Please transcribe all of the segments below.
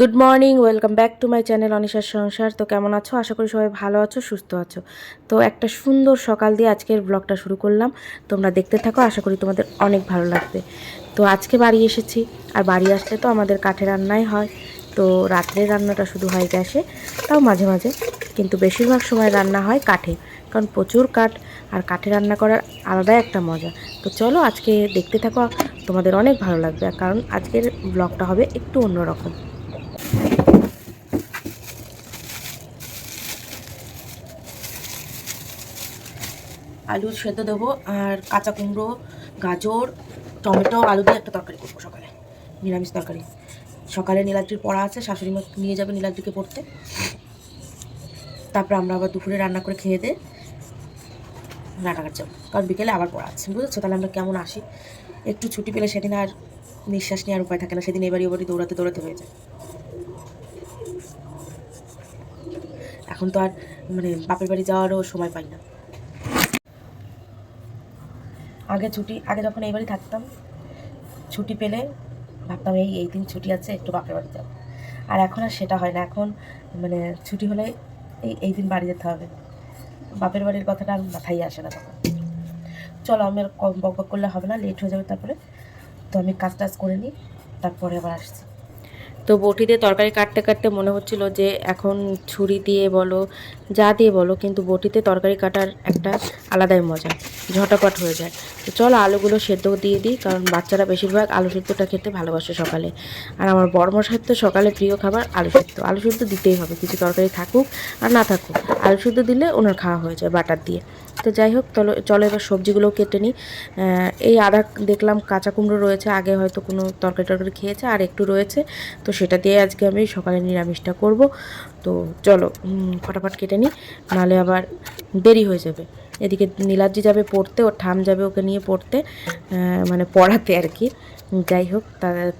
Good morning welcome back to my channel অনিশার সংসার তো কেমন আছো? আশা করি সবাই ভালো আছো, সুস্থ আছো। তো একটা সুন্দর সকাল দিয়ে আজকের ব্লগটা শুরু করলাম। তোমরা দেখতে থাকো, আশা করি তোমাদের অনেক ভালো লাগবে। তো আজকে বাড়ি এসেছি, আর বাড়ি আসলে তো আমাদের কাঠে রান্নাই হয়। তো রাত্রের রান্নাটা শুধু হয় গ্যাসে, তাও মাঝে মাঝে। কিন্তু বেশিরভাগ সময় রান্না হয় কাঠে, কারণ প্রচুর কাঠ, আর কাঠে রান্না করার আলাদাই একটা মজা। তো চলো আজকে দেখতে থাকো, তোমাদের অনেক ভালো লাগবে। কারণ আজকের ব্লগটা হবে একটু অন্যরকম। আলু সেদ্ধ দেবো আর কাঁচা কুমড়ো, গাজর, টমেটো, আলু দিয়ে একটা তরকারি করব সকালে, নিরামিষ তরকারি। সকালে নীলাদ্রির পড়া আছে, শাশুড়ি মা নিয়ে যাবে নীলাদ্রিকে পড়তে। তারপর আমরা আবার দুপুরে রান্না করে খেয়ে দে রান্নাঘাট যাব, কারণ বিকেলে আবার পড়া আছে, বুঝেছ? তাহলে আমরা কেমন আসি? একটু ছুটি পেলে সেদিন আর নিঃশ্বাস নেওয়ার উপায় থাকে না, সেদিন এবারই ওবারই দৌড়াতে দৌড়াতে হয়ে যায়। এখন তো আর মানে বাপের বাড়ি যাওয়ারও সময় পাই না। আগে ছুটি, আগে যখন এই বাড়ি থাকতাম, ছুটি পেলে ভাবতাম, এই এই দিন ছুটি আছে, একটু বাপের বাড়ি যাব। আর এখন আর সেটা হয় না। এখন মানে ছুটি হলে এই এই দিন বাড়ি যেতে হবে। বাপের বাড়ির কথাটা আর মাথায় আসে না তখন। চলো, আমি আর বক করলে হবে না লেট হয়ে যাবে তারপরে। তো আমি কাজ টাজ করে নিই, তারপরে আবার আসছি। তো বটিতে তরকারি কাটতে কাটতে মনে হচ্ছিল যে এখন ছুরি দিয়ে বলো, যা দিয়ে বলো, কিন্তু বটিতে তরকারি কাটার একটা আলাদাই মজা, ঝটাপট হয়ে যায়। তো চলো আলুগুলো সেদ্ধ দিয়ে দিই, কারণ বাচ্চারা বেশিরভাগ আলু সেদ্ধটা খেতে ভালোবাসে সকালে। আর আমার বর্মশাই তো সকালে প্রিয় খাবার আলু সেদ্ধ। আলু সেদ্ধ দিতেই হবে, কিছু তরকারি থাকুক আর না থাকুক। আলু সেদ্ধ দিলে ওনার খাওয়া হয়ে যায় বাটার দিয়ে। তো যাই হোক চলো চলো এবার সবজিগুলো কেটে নিই। এই আদা দেখলাম কাঁচা কুমড়ো রয়েছে, আগে হয়তো কোনো তরকারি টরকারি খেয়েছে, আর একটু রয়েছে। তো সেটা দিয়ে আজকে আমি সকালে নিরামিষটা করব। তো চলো ফটাফট কেটে নিই নাহলে আবার দেরি হয়ে যাবে। এদিকে নীলাদ্রি যাবে পড়তে, ওর ঠাম যাবে ওকে নিয়ে পড়তে মানে পড়াতে আর কি। যাই হোক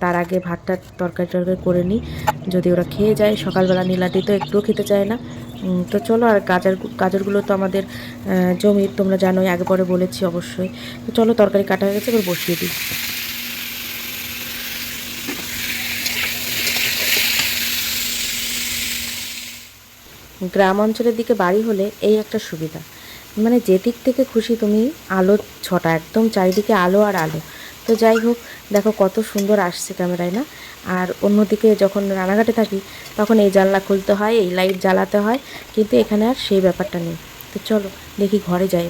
তার আগে ভাতটা তরকারি টরকারি করে নিই। যদি ওরা খেয়ে যায়, সকালবেলা নীলাদ্রি তো একটুও খেতে চায় না। তো চলো আর গাজর গাজরগুলো তো আমাদের জমির তোমরা জানোই, আগে পরে বলেছি অবশ্যই। তো চলো, তরকারি কাটা হয়ে গেছে, এবার বসিয়ে দিই। গ্রাম অঞ্চলের দিকে বাড়ি হলে এই একটা সুবিধা। মানে যেদিক থেকে খুশি তুমি, আলো ছটা, একদম চারিদিকে আলো আর আলো। তো যাই হোক, দেখো কত সুন্দর আসছে ক্যামেরায় না? আর অন্যদিকে যখন রানাঘাটে থাকি, তখন এই জানলা খুলতে হয়, এই লাইট জ্বালাতে হয়, কিন্তু এখানে আর সেই ব্যাপারটা নেই। তো চলো, দেখি ঘরে যাই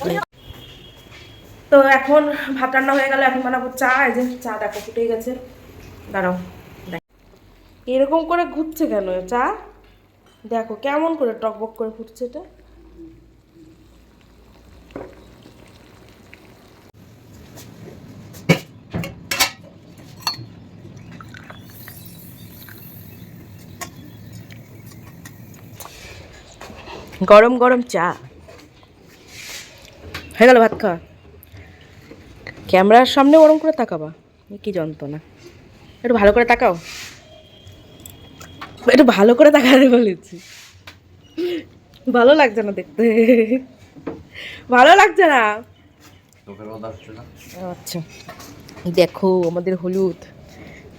তো এখন ভাত রান্না হয়ে গেল, এখন বানাবো চা, এই যে চা দেখো ফুটে গেছে। দাঁড়াও এরকম করে ঘুরছে কেন চা? দেখো কেমন করে টকবক করে ফুটছে এটা। গরম গরম চা। হয়ে গেল ভাত খাওয়া। ক্যামেরার সামনে ওরম করে তাকাবা। কি যন্ত্রণা। একটু ভালো করে তাকাও। একটু ভালো করে তাকাতে বলেছি। ভালো লাগছে না দেখতে। ভালো লাগছে না। আচ্ছা। দেখো আমাদের হলুদ।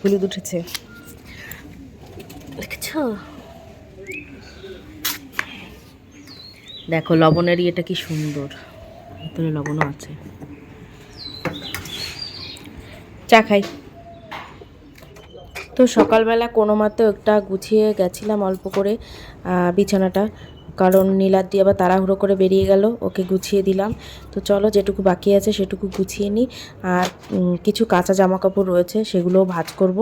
হলুদ উঠেছে। দেখছ? দেখো লবণের ইয়েটা কি সুন্দর। ভিতরে লবণও আছে। চা খাই। তো সকালবেলা কোনো মতো একটা গুছিয়ে গেছিলাম অল্প করে বিছানাটা। কারণ নীলাদ্রি আবার তাড়াহুড়ো করে বেরিয়ে গেল, ওকে গুছিয়ে দিলাম। তো চলো যেটুকু বাকি আছে সেটুকু গুছিয়ে নিই। আর কিছু কাঁচা জামা কাপড় রয়েছে, সেগুলোও ভাঁজ করব।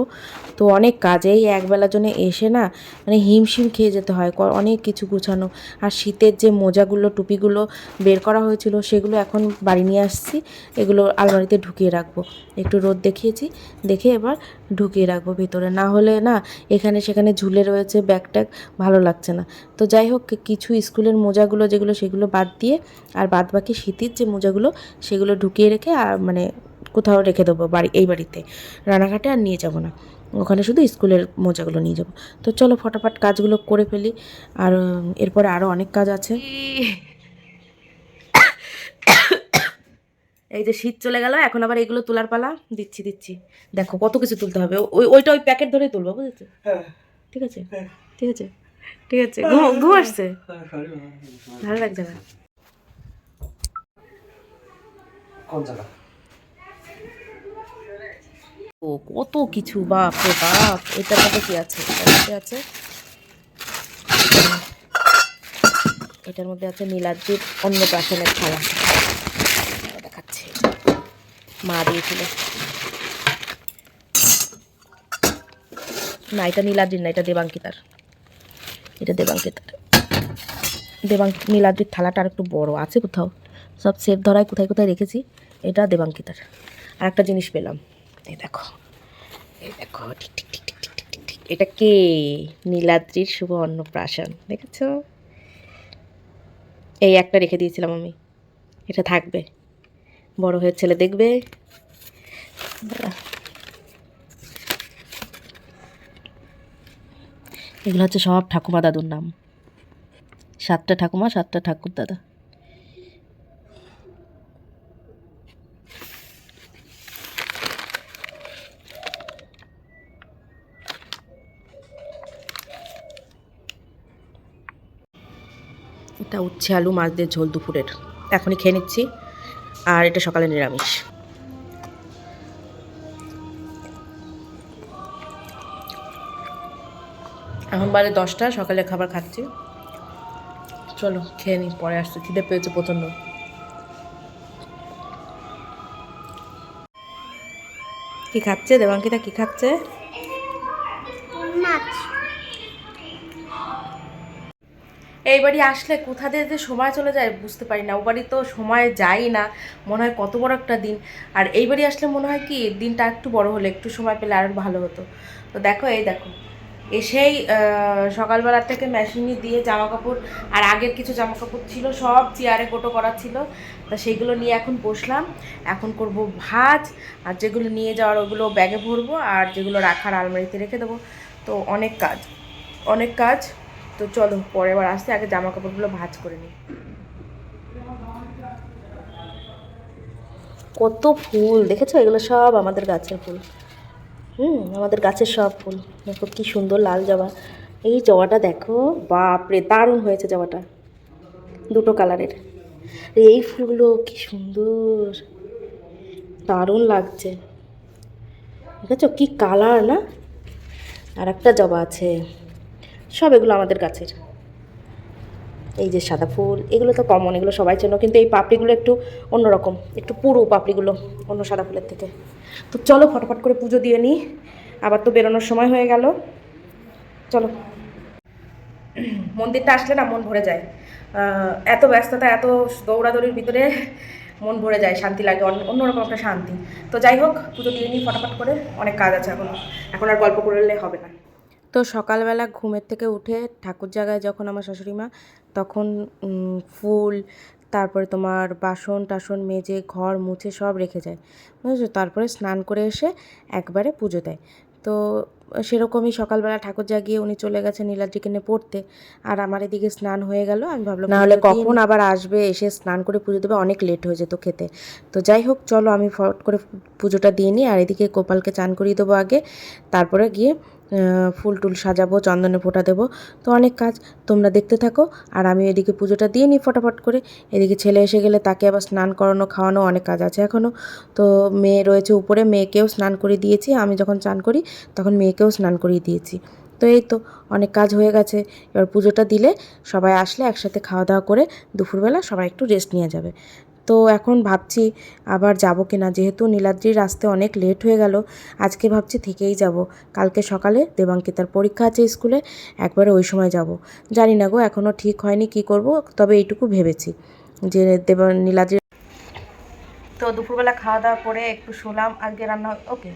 তো অনেক কাজেই একবেলার জন্য এসে না মানে হিমশিম খেয়ে যেতে হয় অনেক কিছু গুছানো। আর শীতের যে মোজাগুলো, টুপিগুলো বের করা হয়েছিল, সেগুলো এখন বাড়ি নিয়ে আসছি। এগুলো আলমারিতে ঢুকিয়ে রাখব। একটু রোদ দেখিয়েছি, দেখে এবার ঢুকিয়ে রাখব ভিতরে। না হলে না, এখানে সেখানে ঝুলে রয়েছে ব্যাগ ট্যাগ, ভালো লাগছে না। তো যাই হোক, কিছু স্কুলের মোজাগুলো যেগুলো সেগুলো বাদ দিয়ে আর বাদ বাকি শীতের যে মোজাগুলো সেগুলো ঢুকিয়ে রেখে আর মানে কোথাও রেখে দেবো বাড়ি এই বাড়িতে। রানাঘাটে আর নিয়ে যাব না। ওখানে শুধু স্কুলের মোজাগুলো নিয়ে যাব। তো চলো ফটাফট কাজগুলো করে ফেলি। আর এরপরে আরও অনেক কাজ আছে। এই যে শীত চলে গেল এখন আবার এগুলো তোলার পালা। দিচ্ছি দিচ্ছি। দেখো কত কিছু তুলতে হবে। ওই ওইটা ওই প্যাকেট ধরেই তুলবো বুঝেছ? হ্যাঁ। ঠিক আছে? ঠিক আছে? ঠিক আছে ঘুম ঘুম আসছে। ভালো লাগছে না। ও কত কিছু বাপ রে বাপ এটার মধ্যে কি আছে? এটার মধ্যে আছে? এটার মধ্যে আছে নীলাদ্রির অন্নপ্রাশনের দাঁড়াও দেখাচ্ছি। মা দিয়েছিল। না এটা নীলাদ্রির না এটা দেবাঙ্কিতার। এটা দেবাঙ্কে দেবাঙ্ক নীলাদ্রির থালাটা আর একটু বড় আছে কোথাও। সব সেফ ধরায় কোথায় কোথায় রেখেছি, এটা দেবাঙ্কিতার আর একটা জিনিস পেলাম। এই দেখো। এই দেখো, ঠিক ঠিক ঠিক ঠিক ঠিক ঠিক ঠিক। এটা কে? নীলাদ্রির শুভ অন্নপ্রাশন, দেখেছ? এই একটা রেখে দিয়েছিলাম আমি। এটা থাকবে। বড় হয়ে ছেলে দেখবে। এগুলো হচ্ছে সব ঠাকুমা দাদুর নাম। সাতটা ঠাকুমা, সাতটা ঠাকুর দাদা। এটা উচ্ছে আলু, মাছ দিয়ে ঝোল দুপুরের। এখনই খেয়ে নিচ্ছি, আর এটা সকালে নিরামিষ। এখন বাজে দশটা সকালে খাবার খাচ্ছি। চলো খেয়ে নিই পরে আসতে খিদে পেয়েছে প্রচণ্ড। কি খাচ্ছে? দেবাঙ্কিতা কি খাচ্ছে? এই বাড়ি আসলে কোথা দিয়ে যে সময় চলে যায় বুঝতে পারি না। ও বাড়ি তো সময় যাই না। মনে হয় কত বড় একটা দিন। আর এই বাড়ি আসলে মনে হয় কি দিনটা একটু বড় হলে একটু সময় পেলে আরও ভালো হতো। তো দেখো এই দেখো। এসেই সকালবেলা থেকে মেশিনে দিয়ে জামা কাপড় আর আগের কিছু জামা কাপড় ছিল, সব চেয়ারে গোটো করা ছিল। তা সেইগুলো নিয়ে এখন বসলাম। এখন করব ভাজ আর যেগুলো নিয়ে যাওয়ার ওগুলো ব্যাগে ভরবো, আর যেগুলো রাখার আলমারিতে রেখে দেবো। তো অনেক কাজ অনেক কাজ। তো চলো, পরে আবার আসতে আগে জামা কাপড়গুলো ভাজ করে নিই। কত ফুল, দেখেছ? এগুলো সব আমাদের গাছের ফুল। হুম, আমাদের গাছের সব ফুল। দেখো কি সুন্দর লাল জবা। এই জবাটা দেখো, বাপরে, দারুণ হয়েছে জবাটা। দুটো কালারের। এই ফুলগুলো কি সুন্দর। দারুণ লাগছে। দেখেছ কি কালার না? আর একটা জবা আছে। সব এগুলো আমাদের গাছের। এই যে সাদা ফুল, এগুলো তো কমন এগুলো সবাই চেনো। কিন্তু এই পাপড়িগুলো একটু অন্যরকম, একটু পুরো পাপড়িগুলো অন্য সাদা ফুলের থেকে। তো চলো ফটাফট করে পুজো দিয়ে নিই। আবার তো বেরোনোর সময় হয়ে গেল। চলো। মন্দিরটা আসলে না মন ভরে যায়। এত ব্যস্ততা, এত দৌড়াদৌড়ির ভিতরে মন ভরে যায়, শান্তি লাগে অন্য- অন্যরকম একটা শান্তি। তো যাই হোক, পুজো দিয়ে নিই ফটাফট করে, অনেক কাজ আছে এখন। এখন আর গল্প করলে হবে না। তো সকালবেলা ঘুমের থেকে উঠে ঠাকুর জায়গায় যখন আমার শাশুড়ি মা, তখন ফুল তারপরে তোমার বাসন টাসন মেজে ঘর মুছে সব রেখে যায় বুঝেছ? তারপরে স্নান করে এসে একবারে পুজো দেয়। তো সেরকমই সকালবেলা ঠাকুর জাগিয়ে উনি চলে গেছে নীলাদ্রিকে নিয়ে পড়তে। আর আমার এদিকে স্নান হয়ে গেল আমি ভাবলাম নাহলে কখন আবার আসবে? এসে স্নান করে পুজো দেবে অনেক লেট হয়ে যেত খেতে। তো যাই হোক চলো আমি ফট করে পুজোটা দিয়ে নিই আর এদিকে গোপালকে চান করিয়ে দেবো আগে। তারপরে গিয়ে ফুল টুল সাজাবো, চন্দনে ফোঁটা দেবো। তো অনেক কাজ তোমরা দেখতে থাকো। আর আমি এদিকে পুজোটা দিয়ে নিই ফটাফট করে। এদিকে ছেলে এসে গেলে তাকে আবার স্নান করানো, খাওয়ানো অনেক কাজ আছে এখনও তো মেয়ে রয়েছে উপরে, মেয়েকেও স্নান করে দিয়েছি। আমি যখন চান করি, তখন মেয়েকেও স্নান করিয়ে দিয়েছি। তো এই তো, অনেক কাজ হয়ে গেছে। এবার পুজোটা দিলে সবাই আসলে একসাথে খাওয়া দাওয়া করে দুপুরবেলা সবাই একটু রেস্ট নিয়ে যাবে। তো এখন ভাবছি আবার যাব কি না যেহেতু নীলাদ্রির আসতে অনেক লেট হয়ে গেল আজকে ভাবছি থেকেই যাব। কালকে সকালে দেবাঙ্কিতার পরীক্ষা আছে স্কুলে একবারে ওই সময় যাব। জানি না গো এখনও ঠিক হয়নি কি করব তবে এইটুকু ভেবেছি যে দেব নীলাদ্রি তো দুপুরবেলা খাওয়া দাওয়া করে একটু শোলাম আজকে রান্না ওকে।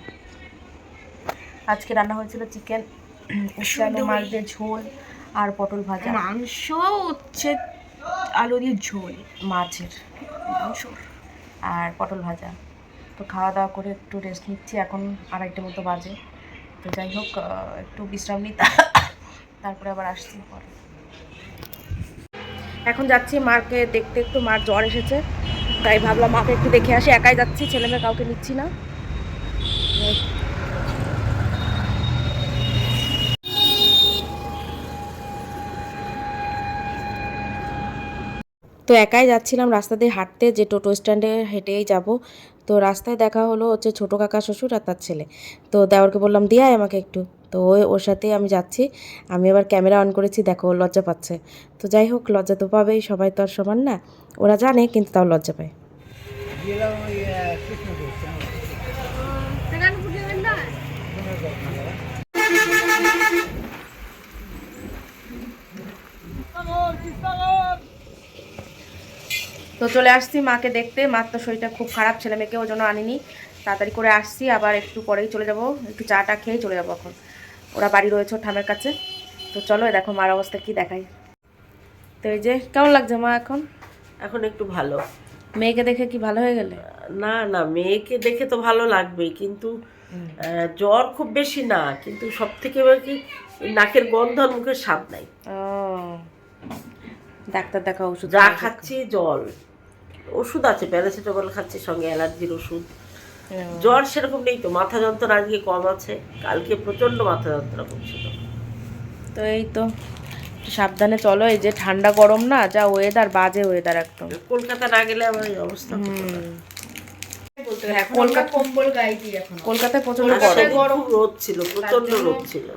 আজকে রান্না হয়েছিল চিকেন মাছ দিয়ে ঝোল আর পটল ভাজা। মাংস হচ্ছে আলু দিয়ে ঝোল। মাছের। আর পটল ভাজা। তো খাওয়া দাওয়া করে একটু রেস্ট নিচ্ছি, এখন আড়াইটে মতো বাজে। তো যাই হোক একটু বিশ্রাম নিই, তারপরে আবার আসছি পরে। এখন যাচ্ছি মাকে দেখতে, একটু মার জ্বর এসেছে। তাই ভাবলাম মাকে একটু দেখে আসি, একাই যাচ্ছি, ছেলেমেয়ে কাউকে নিচ্ছি না। তো একাই যাচ্ছিলাম রাস্তা দিয়ে হাঁটতে, যে টোটো স্ট্যান্ডে হেঁটেই যাব। তো রাস্তায় দেখা হলো হচ্ছে ছোটো কাকা শ্বশুর আর তার ছেলে। তো দেওয়ারকে বললাম দিয়াই আমাকে একটু। তো ওই ওর সাথেই আমি যাচ্ছি। আমি আবার ক্যামেরা অন করেছি, দেখো ও লজ্জা পাচ্ছে। তো যাই হোক, লজ্জা তো পাবেই, সবাই তো আর সমান না। ওরা জানে, কিন্তু তাও লজ্জা পায়। তো চলে আসছি মাকে দেখতে। মার তো শরীরটা খুব খারাপ ছেলে মেয়েকে ওই জন্য আনিনি। তাড়াতাড়ি করে আসছি আবার একটু পরেই চলে যাব। একটু চাটা খেয়েই চলে যাব এখন। ওরা বাড়ি রয়েছে ঠামের কাছে। তো চলো দেখো মার অবস্থা কি দেখাই তো এই যে কেমন লাগছে মা এখন? এখন একটু ভালো। মেয়েকে দেখে কি ভালো হয়ে গেলে? না না মেয়েকে দেখে তো ভালো লাগবেই কিন্তু জ্বর খুব বেশি না কিন্তু সব থেকে কি নাকের গন্ধ আর মুখের স্বাদ নাই। ডাক্তার দেখা ওষুধ যা খাচ্ছি জল। ওষুধ আছে প্যারাসিটামল খাচ্ছি সঙ্গে অ্যালার্জির ওষুধ। জ্বর সেরকম নেই তো মাথা যন্ত্রণা আজকে কম আছে কালকে প্রচণ্ড মাথা যন্ত্রণা করছিল। তো এই তো সাবধানে চলো এই যে ঠান্ডা গরম না যা ওয়েদার বাজে ওয়েদার একদম। কলকাতা না গেলে আমার এই অবস্থা। হ্যাঁ কলকাতা কম্বল গায়ে দিই এখন কলকাতায় প্রচণ্ড গরম রোদ ছিল প্রচণ্ড রোদ ছিল।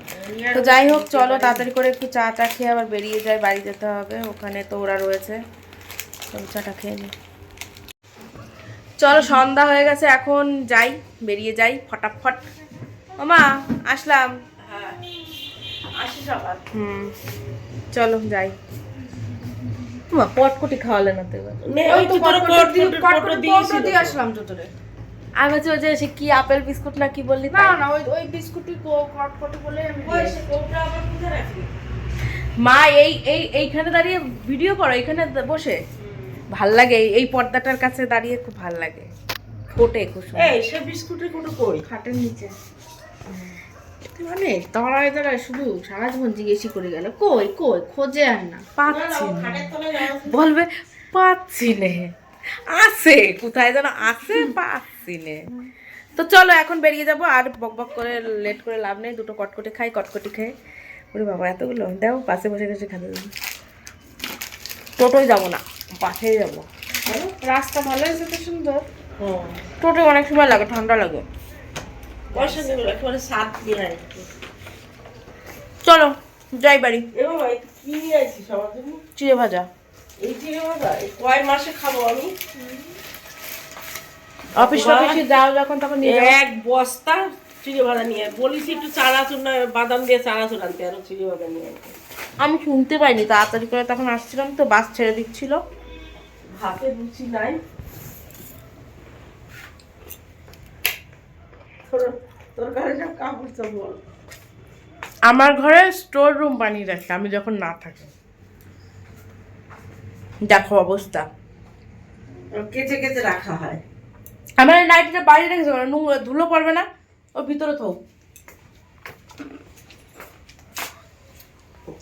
তো যাই হোক চলো তাড়াতাড়ি করে একটু চা টা খেয়ে আবার বেরিয়ে যাই বাড়ি যেতে হবে ওখানে তো ওরা রয়েছে। চলো চাটা খেয়ে নি। চলো সন্ধ্যা হয়ে গেছে এখন যাই বেরিয়ে যাই ফটাফট। মামা আসলাম। হুম চলো যাই। মা কটকটি খাওয়ালে না তো। আসলাম তো তোরে আমি হচ্ছে ওই যে সে কি আপেল বিস্কুট না কি বললি না না ওই ওই বিস্কুটই কটকটি বলে ওই সে কোপটা আবার কোথায় রাখলি? মা এই এই এইখানে দাঁড়িয়ে ভিডিও করো এখানে বসে। ভালো লাগে। এই- এই পর্দাটার কাছে দাঁড়িয়ে খুব ভালো লাগে। ফোটে খুব সুন্দর। এই সে বিস্কুটের কোনো কই? খাটের নিচে। মানে? দাঁড়ায় দাঁড়ায় শুধু সারা জীবন জিজ্ঞেসই করে গেল। কই কই? খোঁজে আর না। পাচ্ছি তলায় বলবে পাচ্ছি নে। আছে। কোথায় যেন আছে পাচ্ছি নে। তো চলো এখন বেরিয়ে যাব। আর বক বক করে লেট করে লাভ নেই। দুটো কটকটি খাই কটকটি খাই ওরে বাবা এতগুলো? দাও পাশে বসে বসে খাতে টোটোয় যাব না। পাশেই যাব রাস্তা ভালো হয়েছে তো সুন্দর। টোটোয় অনেক সময় লাগে ঠান্ডা লাগে। পয়সা দেবে একেবারে সাত দিয়ে চলো যাই বাড়ি? চিড়ে ভাজা। এই চিড়ে ভাজা? কয় মাসে খাব আমি? অফিস অফিসে যাও যখন তখন এক বস্তা চিড়ে ভাজা নিয়ে। বলিস একটু বাদাম দিয়ে চানাচুর আনতে আরও চিড়ে ভাজা নিয়ে আমি শুনতে পাইনি তাড়াতাড়ি করে তখন আসছিলাম তো বাস ছেড়ে দিচ্ছিল। ভাতে রুচি নাই। আমার ঘরে স্টোর রুম বানিয়ে রাখছে আমি যখন না থাকি। দেখো অবস্থা। কেচে কেচে রাখা হয়। আমার নাইটিটা বাইরে রেখেছে কেন? নোংরা ধুলো পড়বে না ও ভিতরে থো।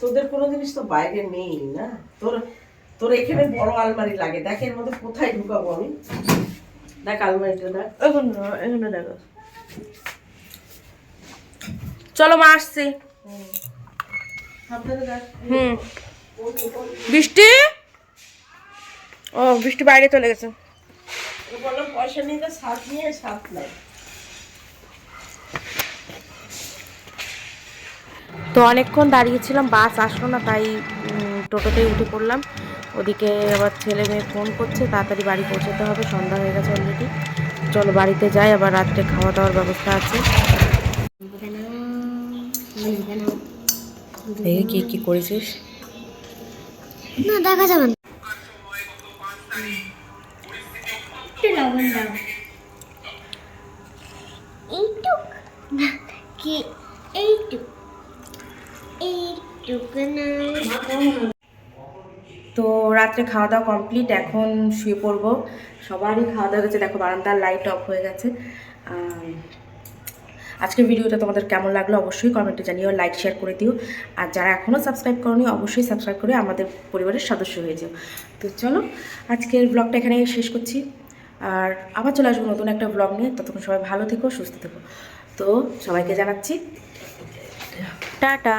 তোদের কোনো জিনিস তো বাইরে নেই না? তোর তোর এখানে বড় আলমারি লাগে। দেখ এর মধ্যে কোথায় ঢুকাবো আমি? দেখ আলমারিটা দেখ। এখানে এখানে দেখো চলো মা আসছি। হুম। বৃষ্টি? ও বৃষ্টি বাইরে চলে গেছে। বললাম পয়সা নিয়ে যা সাত নিয়ে সাত নাই। তো অনেকক্ষণ দাঁড়িয়েছিলাম বাস আসলো না তাই টোটোতেই উঠে পড়লাম। ওদিকে আবার ছেলে মেয়ে ফোন করছে, তাড়াতাড়ি বাড়ি পৌঁছতে হবে, সন্ধ্যা হয়ে গেছে অলরেডি চলো বাড়িতে যাই, আবার রাত্রে খাওয়া দাওয়ার ব্যবস্থা আছে। দেখে কি কি করেছিস? না, দেখা যাবে রাত্রে খাওয়া দাওয়া কমপ্লিট এখন শুয়ে পড়ব। সবারই খাওয়া দাওয়া গেছে দেখো, বারান্দার লাইট অফ হয়ে গেছে। আজকের ভিডিওটা তোমাদের কেমন লাগল অবশ্যই কমেন্টে জানিও লাইক শেয়ার করে দিও। আর যারা এখনও সাবস্ক্রাইব করনি, অবশ্যই সাবস্ক্রাইব করে আমাদের পরিবারের সদস্য হয়ে যাও। তো চলো, আজকের ব্লগটা এখানে শেষ করছি। আর আবার চলে আসব নতুন একটা ব্লগ নিয়ে। ততক্ষণ সবাই ভালো থেকো, সুস্থ থেকো। তো সবাইকে জানাচ্ছি। টাটা।